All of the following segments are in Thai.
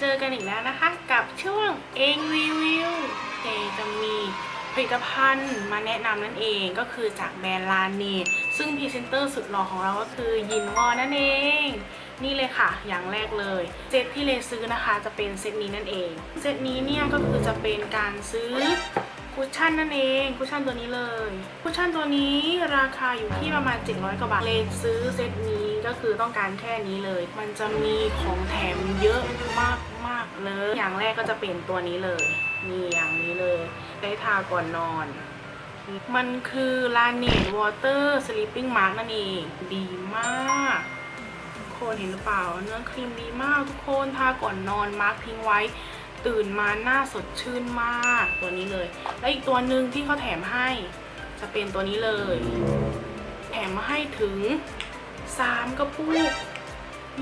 เจอกันอีกแล้วนะคะกับช่วงเองรีวิวเอจะมีผลิตภัณฑ์มาแนะนำนั่นเองก็คือจากแบรนด์ลาเนซึ่งพรีเซนเตอร์สุดหล่อของเราก็คือยินวอนั่นเอง นี่เลยค่ะ อย่างแรกเลยเซตที่เลซื้อนะคะจะเป็นเซตนี้นั่นเอง เซตนี้เนี่ยก็คือจะเป็นการซื้อ คุชชั่นนั่นเอง คุชชั่นตัวนี้เลย คุชชั่นตัวนี้ราคาอยู่ที่ประมาณ 700 กว่าบาท เลซื้อเซตนี้ก็คือต้องการแค่นี้เลย มันจะมีของแถมเยอะมากมากเลย อย่างแรกก็จะเป็นตัวนี้เลยนี่อย่างนี้เลยได้ทาก่อนนอน มันคือ l a n e t Water Sleeping Mask นั่นเอง ดีมากทุกคนเห็นหรือเปล่า เนื้อครีมดีมากทุกคน ทาก่อนนอนมาร์คทิ้งไว้ ตื่นมาหน้าสดชื่นมากตัวนี้เลย และอีกตัวหนึ่งที่เขาแถมให้จะเป็นตัวนี้เลย แถมมาให้ถึง 3 กระปุก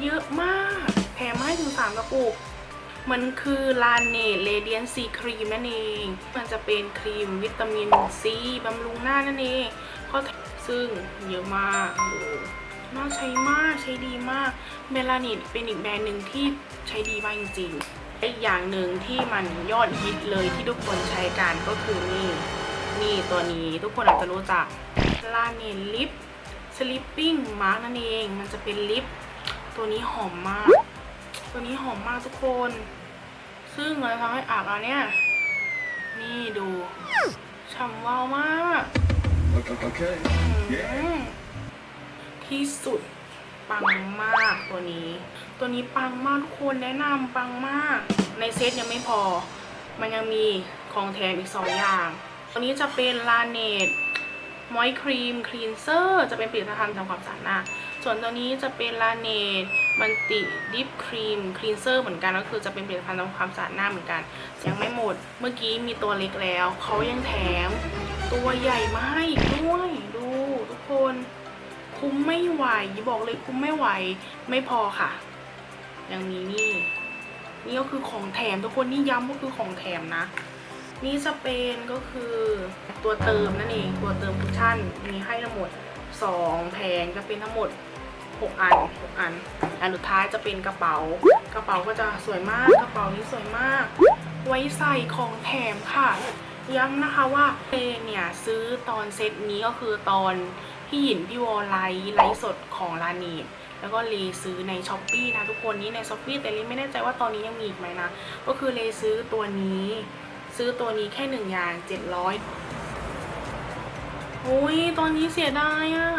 เยอะมาก แถมมาให้ถึง 3 กระปุก มันคือลาเนตเรเดียนซีครีมนั่นเอง มันจะเป็นครีมวิตามินซีบำรุงหน้านั่นเองเขาแถมซึ่งเยอะมากดูน่าใช้มากใช้ดีมากเมลานิตเป็นอีกแบรนด์หนึ่งที่ใช้ดีมากจริงๆ อีกอย่างหนึ่งที่มันยอดฮิตเลยที่ทุกคนใช้กันก็คือนี่นี่ตัวนี้ทุกคนอาจจะรู้จักลาเนตลิปสลิปปิ้งมาร์กนั่นเอง มันจะเป็นลิปตัวนี้หอมมาก ตัวนี้หอมมากทุกคน ซึ่งเราจะทำให้อาบแล้วเนี่ย นี่ดูฉ่ำวาวมาก Okay. อืมที่สุดปังมากตัวนี้ ตัวนี้ปังมากทุกคนแนะนำปังมาก ในเซตยังไม่พอ มันยังมีของแถมอีก 2 อย่าง ตัวนี้จะเป็นลาเนตมอยครีมคลีนเซอร์จะเป็นผลิตภัณฑ์ทำความสะอาดหน้า ส่วนตัวนี้จะเป็นลาเนตมันติดิฟครีมคลีนเซอร์เหมือนกัน ก็คือจะเป็นผลิตภัณฑ์ทำความสะอาดหน้าเหมือนกัน ยังไม่หมด เมื่อกี้มีตัวเล็กแล้ว เขายังแถมตัวใหญ่มาให้อีกด้วย ดูทุกคน คุ้มไม่ไหว บอกเลยคุ้มไม่ไหว ไม่พอค่ะ ยังมีนี่ นี่ก็คือของแถมทุกคนนี่ย้ำก็คือของแถมนะ นี่สเปนก็คือตัวเติมนั่นเอง ตัวเติมคุชชั่นมีให้ทั้งหมด2แผงจะเป็นทั้งหมด 6 อัน 6 อัน อันสุดท้ายจะเป็นกระเป๋า กระเป๋าก็จะสวยมาก กระเป๋านี้สวยมาก ไว้ใส่ของแถมค่ะ ย้ำนะคะว่าเอเนี่ยซื้อตอนเซตนี้ก็คือตอนพี่หยินพี่วอลไลฟ์ไลฟ์สดของลานีด แล้วก็เลซื้อในช้อปปีนะทุกคนนี้ในช้อปปีแต่เลไม่แน่ใจว่าตอนนี้ยังมีอีกไหมนะ ก็คือเลซื้อตัวนี้ ซื้อตัวนี้แค่หนึ่งอย่างเจ็ดร้อยโอ้ยตอนนี้เสียดายอะ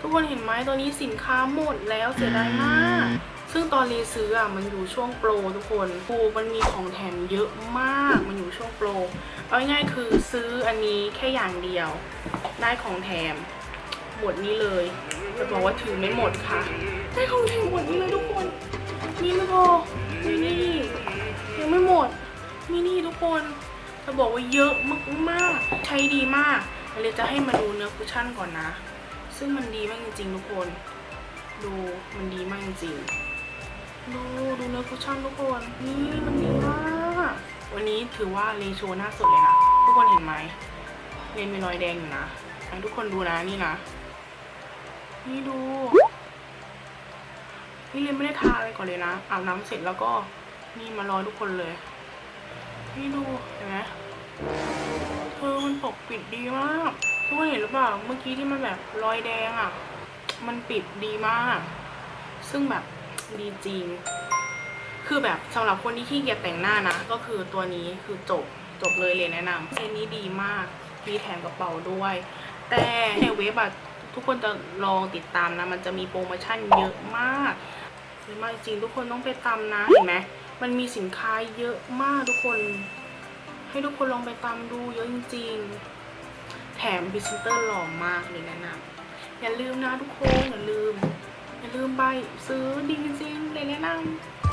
ทุกคนเห็นไหมตอนนี้สินค้าหมดแล้วเสียดายมาก ซึ่งตอนรีซื้ออะมันอยู่ช่วงโปรทุกคนโปรมันมีของแถมเยอะมาก มันอยู่ช่วงโปรเอาง่ายๆคือซื้ออันนี้แค่อย่างเดียว ได้ของแถมหมดนี้เลย จะบอกว่าถือไม่หมดค่ะ ได้ของแถมหมดนี้เลยทุกคน นี่ไม่พอมีนี่ยังไม่หมดมีนี่ทุกคนจะบอกว่าเยอะมากๆใช้ดีมากเลยจะให้มาดูเนื้อคุชชั่นก่อนนะ ซึ่งมันดีมากจริงๆทุกคน ดูมันดีมากจริงๆดูดูเนื้อคุชชั่นทุกคนนี่มันดีมากวันนี้ถือว่าเลโชว์หน้าสุดเลยนะทุกคนเห็นไหมเลนมีรอยแดงอยู่นะให้ทุกคนดูนะนี่นะ นี่ดู นี่เลนไม่ได้ทาอะไรก่อนเลยนะอาบน้ำเสร็จแล้วก็นี่มารอทุกคนเลย นี่ดูเห็นไหมเธอมันปกปิดดีมากทุกคนเห็นหรือเปล่า เมื่อกี้ที่มันแบบรอยแดงอะ มันปิดดีมาก ซึ่งแบบดีจริง คือแบบสำหรับคนที่ขี้เกียจแต่งหน้านะ ก็คือตัวนี้คือจบจบเลยเลยแนะนำเซตนี้ดีมาก มีแถมกระเป๋าด้วย แต่ในเว็บอะ ทุกคนจะลองติดตามนะ มันจะมีโปรโมชั่นเยอะมากเยอะมากจริงทุกคนต้องไปตามนะเห็นไหมมันมีสินค้าเยอะมากทุกคน ให้ทุกคนลองไปตามดูเยอะจริงๆแถมพรีเซนเตอร์หล่อมากเลยนะนำอย่าลืมนะทุกคนอย่าลืม อย่าลืมไปซื้อดีจริงๆเลยแนะนำ